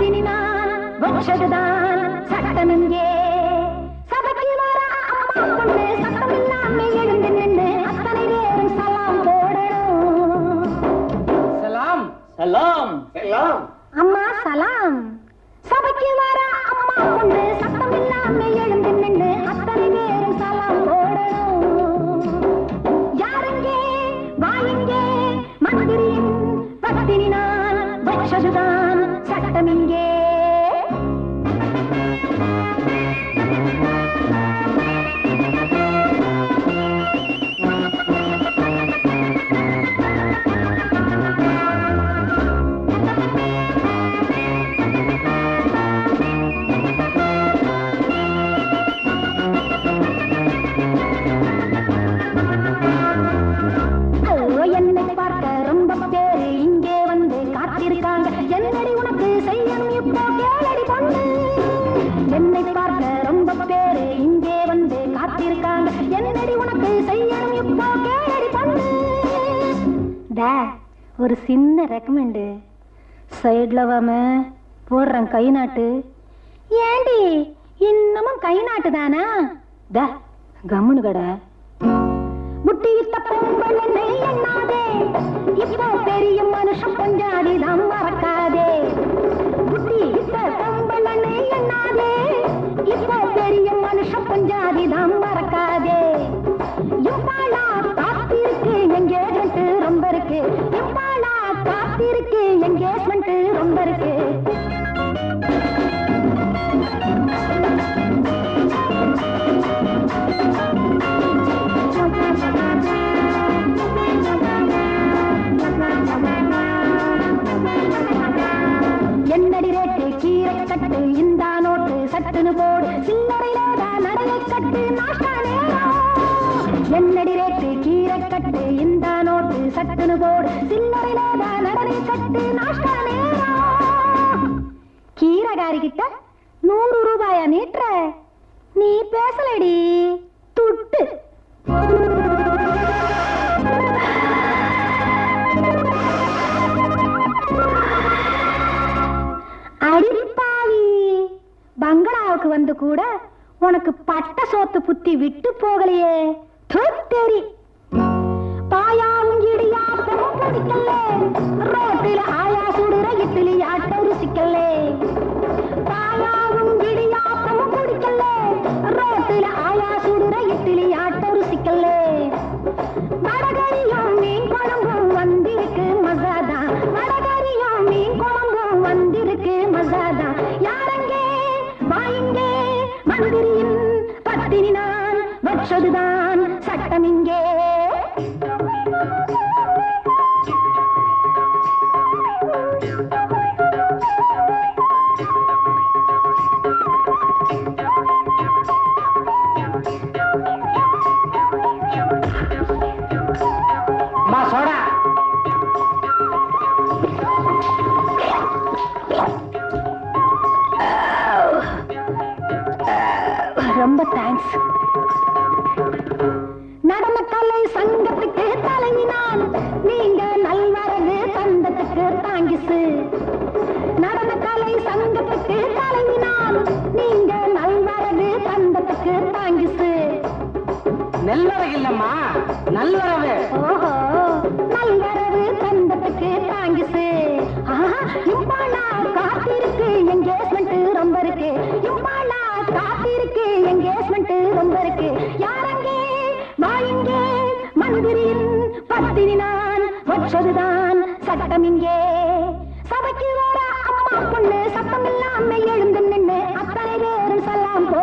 பத்தினி நான் வச்சதுதான் சட்டம் இங்கே சபைக்கு வர அம்மா பொண்ணு சத்தம் இல்லாம எழுந்து நின்று அத்தனை பேரும் சலாம் போடணும் சலாம் சலாம் எல்லாம் அம்மா சலாம் சபைக்கு வர அம்மா பொண்ணு சத்தம் இல்லாம எழுந்து வச்சதுதான் என்னை பார்க்க ரொம்ப பேரு இங்கே வந்து காத்திருக்காங்க. என்னடி உனக்கு செய்யணும் இப்போ? கேடி பண்ணு. டா ஒரு சின்ன ரெக்கமெண்டு சைடுல வாம போடுறேன் கை நாட்டு. ஏண்டி இன்னமும் கை நாட்டு தானா? டா கம்முனு கடை. முட்டி வித்த பொம்பளை நெய் எண்ணாதே. இப்போ பெரிய மனுஷன் கொஞ்சம் அடிதான் மறக்காதே இப்பாளா காத்திருக்கு எங்கேஜ்மெண்ட் ரொம்ப இருக்கு. இப்பாளா காத்திருக்கு எங்கேஜ்மெண்ட் ரொம்ப இருக்கு. என்னடி ரேட்டு? கீரை கட்டு இந்த நோட்டு சட்டுன்னு போடு. சில்லறையில தான் நடைய கட்டு. நாஷ்டா என்னடி ரேட்டு கீரை கட்டு இந்த நோட்டு சட்டுன்னு போடு. சில்லறையில நடனை கட்டு நாஷ்டா நேரம் கீரைகாரி கிட்ட நூறு ரூபாயா நீட்டுற. நீ பேசலடி துட்டு. அடிப்பாவி. பங்களாவுக்கு வந்து கூட உனக்கு பட்ட சோத்து புத்தி விட்டு போகலையே. தொத்தெரி பாயாவும் இடியாப்பமும் பிடிக்கல ரோட்டில ஆயா சுடுற இட்லி ஆட்டம் ருசிக்கல பாயாவும் இடியாப்பமும் பிடிக்கல ரோட்டில ஆயா சுடுற இட்லி ஆட்டம் ருசிக்கல வடகரியும் மீன் குழம்பும் வந்திருக்கு மசாதான் வடகரியும் மீன் குழம்பும் வந்திருக்கு மசாதான் யாரங்கே? வாயுங்கே? மந்திரியின் பத்தினி நான் வச்சதுதான். சட்டம் தாங்கிசு நடன கலை சங்கத்துக்கு தலைவி நான் நீங்க நல்வரகு தந்தத்துக்கு தாங்கிசு. நெல்வரகு இல்லம்மா நல்வரவு. ஓஹோ நல்வரவு தந்தத்துக்கு தாங்கிசு. இம்மாளா காத்திருக்கு எங்கேஜ்மெண்ட் ரொம்ப இருக்கு. இம்மாளா காத்திருக்கு எங்கேஜ்மெண்ட் ரொம்ப இருக்கு. யாரங்கே வாயுங்கே மந்திரியின் பத்தினி நான் வச்சதுதான் சட்டம் இங்கே சபைக்கு வர அம்மா பொண்ணு சத்தம் இல்லாம எழுந்து நின்னு அத்தனை பேரும் சலாம் போ